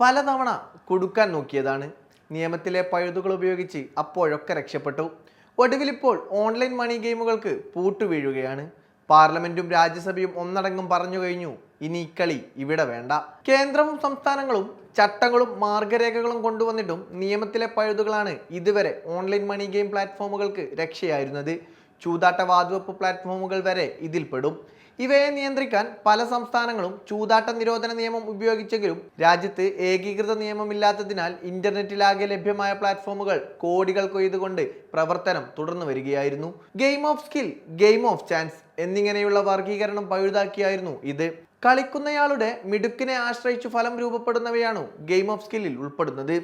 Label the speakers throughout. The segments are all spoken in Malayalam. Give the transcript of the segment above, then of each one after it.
Speaker 1: പലതവണ കൊടുക്കാൻ നോക്കിയതാണ്. നിയമത്തിലെ പഴുതുകൾ ഉപയോഗിച്ച് അപ്പോഴൊക്കെ രക്ഷപ്പെട്ടു. ഒടുവിലിപ്പോൾ ഓൺലൈൻ മണി ഗെയിമുകൾക്ക് പൂട്ടുവീഴുകയാണ് പാർലമെന്റും രാജ്യസഭയും ഒന്നടങ്കം പറഞ്ഞു കഴിഞ്ഞു ഇനി കളി ഇവിടെ വേണ്ട. കേന്ദ്രവും സംസ്ഥാനങ്ങളും ചട്ടങ്ങളും മാർഗരേഖകളും കൊണ്ടുവന്നിട്ടും നിയമത്തിലെ പഴുതുകളാണ് ഇതുവരെ ഓൺലൈൻ മണി ഗെയിം പ്ലാറ്റ്ഫോമുകൾക്ക് രക്ഷയായിരുന്നത്. ചൂതാട്ട വാതുവെപ്പ് പ്ലാറ്റ്ഫോമുകൾ വരെ ഇതിൽപ്പെടും. ഇവയെ നിയന്ത്രിക്കാൻ പല സംസ്ഥാനങ്ങളും ചൂതാട്ട നിരോധന നിയമം ഉപയോഗിച്ചെങ്കിലും രാജ്യത്ത് ഏകീകൃത നിയമമില്ലാത്തതിനാൽ ഇന്റർനെറ്റിലാകെ ലഭ്യമായ പ്ലാറ്റ്ഫോമുകൾ കോടികൾ കൊയ്തുകൊണ്ട് പ്രവർത്തനം തുടർന്നു വരികയായിരുന്നു. Game of skill game of chance എന്നിങ്ങനെയുള്ള വർഗീകരണം പഴുതാക്കിയായിരുന്നു ഇത്. കളിക്കുന്നയാളുടെ മിടുക്കിനെ ആശ്രയിച്ചു ഫലം രൂപപ്പെടുന്നവയാണ് ഗെയിം ഓഫ് സ്കില്ലിൽ ഉൾപ്പെടുന്നത്.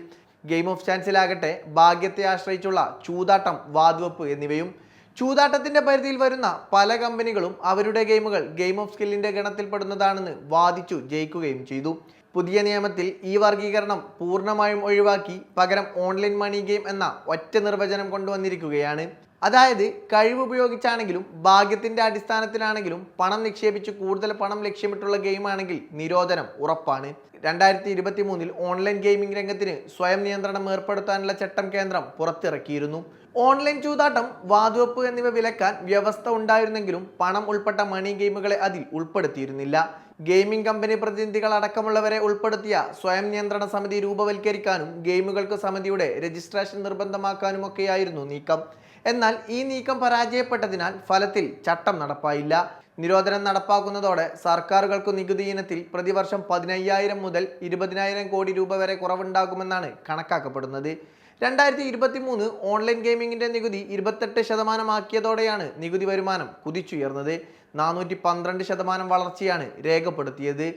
Speaker 1: ഗെയിം ഓഫ് ചാൻസിലാകട്ടെ ഭാഗ്യത്തെ ആശ്രയിച്ചുള്ള ചൂതാട്ടം വാതുവെപ്പ് എന്നിവയും ചൂതാട്ടത്തിന്റെ പരിധിയിൽ വരുന്ന പല കമ്പനികളും അവരുടെ ഗെയിമുകൾ ഗെയിം ഓഫ് സ്കില്ലിന്റെ ഗണത്തിൽപ്പെടുന്നതാണെന്ന് വാദിച്ചു ജയിക്കുകയും ചെയ്തു. പുതിയ നിയമത്തിൽ ഈ വർഗീകരണം പൂർണമായും ഒഴിവാക്കി പകരം ഓൺലൈൻ മണി ഗെയിം എന്ന ഒറ്റ നിർവചനം കൊണ്ടുവന്നിരിക്കുകയാണ്. അതായത് കഴിവ് ഉപയോഗിച്ചാണെങ്കിലും ഭാഗ്യത്തിന്റെ അടിസ്ഥാനത്തിലാണെങ്കിലും പണം നിക്ഷേപിച്ച് കൂടുതൽ പണം ലക്ഷ്യമിട്ടുള്ള ഗെയിമാണെങ്കിൽ നിരോധനം ഉറപ്പാണ്. രണ്ടായിരത്തി ഇരുപത്തി മൂന്നിൽ ഓൺലൈൻ ഗെയിമിംഗ് രംഗത്തിന് സ്വയം നിയന്ത്രണം ഏർപ്പെടുത്താനുള്ള ചട്ടം കേന്ദ്രം പുറത്തിറക്കിയിരുന്നു. ഓൺലൈൻ ചൂതാട്ടം വാതുവെപ്പ് എന്നിവ വിലക്കാൻ വ്യവസ്ഥ ഉണ്ടായിരുന്നെങ്കിലും പണം ഉൾപ്പെട്ട മണി ഗെയിമുകളെ അതിൽ ഉൾപ്പെടുത്തിയിരുന്നില്ല. ഗെയിമിംഗ് കമ്പനി പ്രതിനിധികൾ അടക്കമുള്ളവരെ ഉൾപ്പെടുത്തിയ സ്വയം നിയന്ത്രണ സമിതി രൂപവൽക്കരിക്കാനും ഗെയിമുകൾക്ക് സമിതിയുടെ രജിസ്ട്രേഷൻ നിർബന്ധമാക്കാനുമൊക്കെയായിരുന്നു നീക്കം. എന്നാൽ ഈ നീക്കം പരാജയപ്പെട്ടതിനാൽ ഫലത്തിൽ ചട്ടം നടപ്പായില്ല. നിരോധനം നടപ്പാക്കുന്നതോടെ സർക്കാരുകൾക്ക് നികുതി ഇനത്തിൽ പ്രതിവർഷം പതിനയ്യായിരം മുതൽ ഇരുപതിനായിരം കോടി രൂപ വരെ കുറവുണ്ടാകുമെന്നാണ് കണക്കാക്കപ്പെടുന്നത്. രണ്ടായിരത്തി ഇരുപത്തി മൂന്ന് ഓൺലൈൻ ഗെയിമിംഗിന്റെ നികുതി ഇരുപത്തെട്ട് ശതമാനമാക്കിയതോടെയാണ് നികുതി വരുമാനം കുതിച്ചുയർന്നത്. നാനൂറ്റി പന്ത്രണ്ട് ശതമാനം വളർച്ചയാണ് രേഖപ്പെടുത്തിയത്.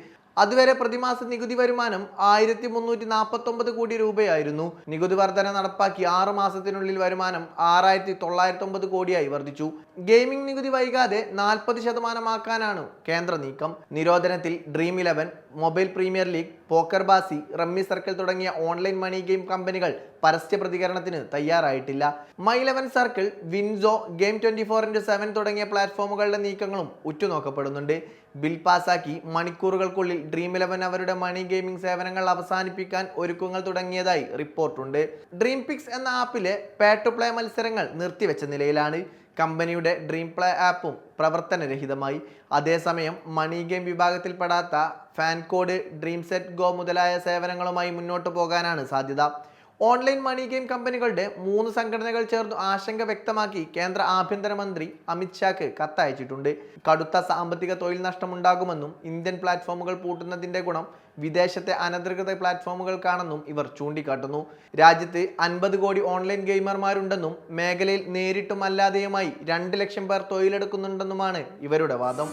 Speaker 1: അതുവരെ പ്രതിമാസ നികുതി വരുമാനം ആയിരത്തി മുന്നൂറ്റി നാൽപ്പത്തി ഒമ്പത് കോടി രൂപയായിരുന്നു. നികുതി വർധന നടപ്പാക്കി ആറ് മാസത്തിനുള്ളിൽ വരുമാനം ആറായിരത്തി തൊള്ളായിരത്തി ഒമ്പത് കോടിയായി വർദ്ധിച്ചു ഗെയിമിംഗ് നികുതി വൈകാതെ നാൽപ്പത് ശതമാനമാക്കാനാണ് കേന്ദ്ര നീക്കം. നിരോധനത്തിൽ dream eleven mobile premier league poker Baazi rummy circle തുടങ്ങിയ ഓൺലൈൻ മണി ഗെയിം കമ്പനികൾ പരസ്യ പ്രതികരണത്തിന് തയ്യാറായിട്ടില്ല. My eleven circle WinZO game twenty four into seven തുടങ്ങിയ പ്ലാറ്റ്ഫോമുകളുടെ നീക്കങ്ങളും ഉറ്റുനോക്കപ്പെടുന്നുണ്ട്. ബിൽ പാസാക്കി മണിക്കൂറുകൾക്കുള്ളിൽ ഡ്രീം ഇലവൻ അവരുടെ മണി ഗെയിമിംഗ് സേവനങ്ങൾ അവസാനിപ്പിക്കാൻ ഒരുക്കങ്ങൾ തുടങ്ങിയതായി റിപ്പോർട്ടുണ്ട്. ഡ്രീം പിക്സ് എന്ന ആപ്പിലെ പേ ടു പ്ലേ മത്സരങ്ങൾ നിർത്തിവെച്ച നിലയിലാണ്. കമ്പനിയുടെ ഡ്രീം പ്ലേ ആപ്പും പ്രവർത്തനരഹിതമായി. അതേസമയം money game വിഭാഗത്തിൽപ്പെടാത്ത fan code dream set go മുതലായ സേവനങ്ങളുമായി മുന്നോട്ട് പോകാനാണ് സാധ്യത. ഓൺലൈൻ മണി ഗെയിം കമ്പനികളുടെ മൂന്ന് സംഘടനകൾ ചേർന്ന് ആശങ്ക വ്യക്തമാക്കി കേന്ദ്ര ആഭ്യന്തരമന്ത്രി അമിത്ഷാക്ക് കത്തയച്ചിട്ടുണ്ട്. കടുത്ത സാമ്പത്തിക തൊഴിൽ നഷ്ടമുണ്ടാകുമെന്നും ഇന്ത്യൻ പ്ലാറ്റ്ഫോമുകൾ പൂട്ടുന്നതിന്റെ ഗുണം വിദേശത്തെ അനധികൃത പ്ലാറ്റ്ഫോമുകൾക്കാണെന്നും ഇവർ ചൂണ്ടിക്കാട്ടുന്നു. രാജ്യത്ത് അൻപത് കോടി ഓൺലൈൻ ഗെയിമർമാരുണ്ടെന്നും മേഖലയിൽ നേരിട്ടും അല്ലാതെയുമായി രണ്ട് ലക്ഷം പേർ തൊഴിലെടുക്കുന്നുണ്ടെന്നുമാണ് ഇവരുടെ വാദം.